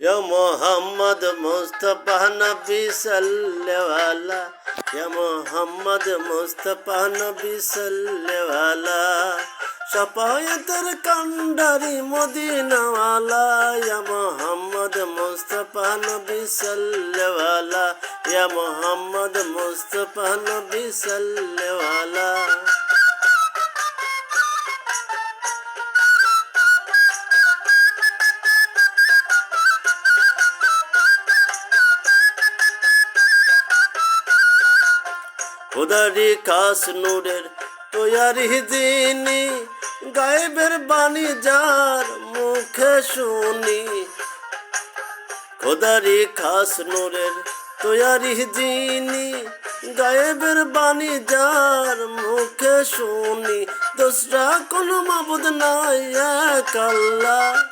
يا محمد مصطفى نبي صلى والا يا محمد مصطفى نبي صلى والا সপায়তের কান্ডারি মদিনাওয়ালা ইয়া মোহাম্মদ মুস্তফা নবী সাল্লাল্লাহ ইয়া মোহাম্মদ মুস্তফা নবী সাল্লাল্লাহ খুদারি খাস নূরের তৈয়ারি দিনি গায়েবের বাণী যার মুখে শুনি। খোদারি খাস নূরের তৈয়ারি দিনি গায়েবের বাণী যার মুখে শুনি। দোসরা কোনো মাবুদ নাই এক আল্লাহ।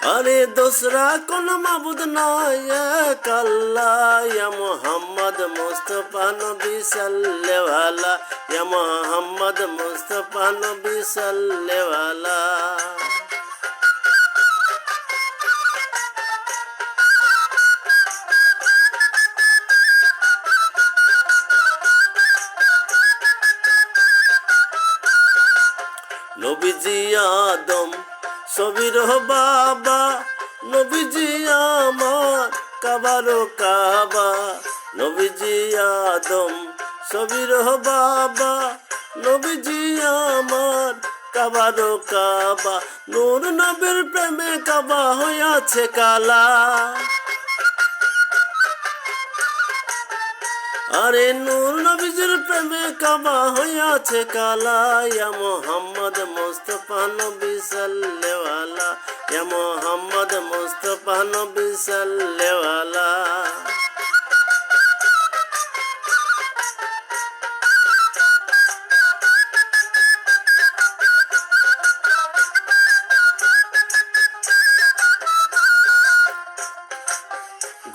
আরে দোসরা কোন মাবুদ নাই, এক আল্লাহ, ইয়া মোহাম্মদ মুস্তফা নবী সাল্লেওয়ালা ইয়া মোহাম্মদ মুস্তফা নবী সাল্লেওয়ালা নবীজি আদম সবির বাবা, নবীজি আমার, কাবারো কাবা। নবীজি আদম সবির বাবা, নবীজি আমার, কাবারো কাবা। নূর নবীর প্রেমে কাবা হইয়াছে কালা। আরে নূর নবীজির প্রেমে কাবা হইয়াছে কালা। ইয়া মোহাম্মদ মুস্তফা নবী সাল্লেওয়ালা, ইয়া মোহাম্মদ মুস্তফা নবী সাল্লেওয়ালা।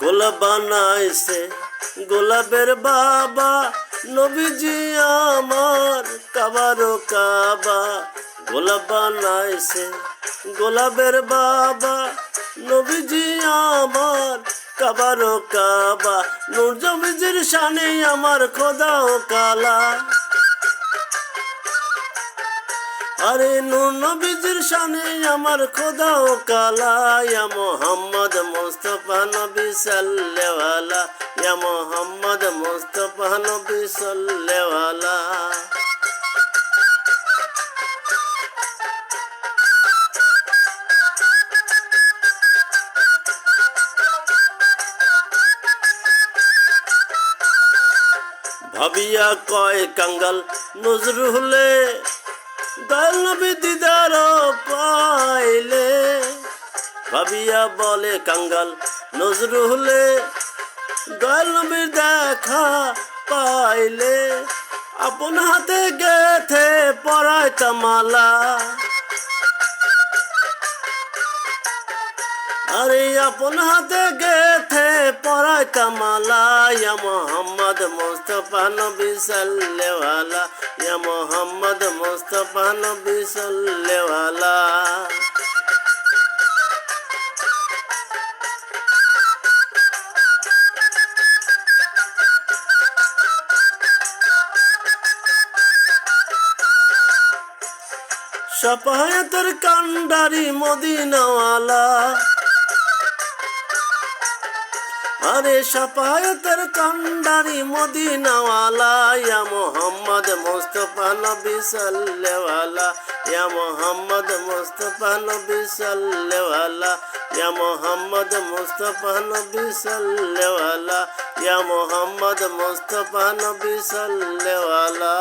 গোলাপ বানাইছে, গোলাপের বাবা, নবীজি আমার, কাবারো কাবা। গোলাপ বানাইছে গোলাপের বাবা, নবীজি আমার, কাবারো কাবা, নূর জমিজির শানে আমার খোদা ও কালা। আরে নূর নবীজির শানে আমার খোদা ও কালা, ইয়া মোহাম্মদ মুস্তফা নবী সাল্লেওয়ালা ইয়া মোহাম্মদ মুস্তফা নবী সাল্লেওয়ালা ভাবিয়া কয় কাঙ্গাল, নজরুলে দয়াল নবী দিদার পাইলে। ভাবিয়া বলে কাঙ্গাল, নজরুলে দয়াল নবীর দেখা পাইলে। আপন হাতে গেথে পড়ায় তামালা আরে আপন হাতে গেথে পড়ায় কামালা ইয়া মোহাম্মদ মুস্তফা নবী সাল্লেওয়ালা, ইয়া মোহাম্মদ মুস্তফা নবী সাল্লেওয়ালা। সপায়তের কান্ডারি মদিনাওয়ালা আরে সপায়তের কান্ডারি মদিনাওয়ালা, ইয়া মোহাম্মদ মুস্তফা নবী সাল্লেওয়ালা ইয়া মোহাম্মদ মুস্তফা নবী সাল্লেওয়ালা ইয়া মোহাম্মদ মুস্তফা নবী সাল্লেওয়ালা ইয়া মোহাম্মদ মুস্তফা নবী সাল্লেওয়ালা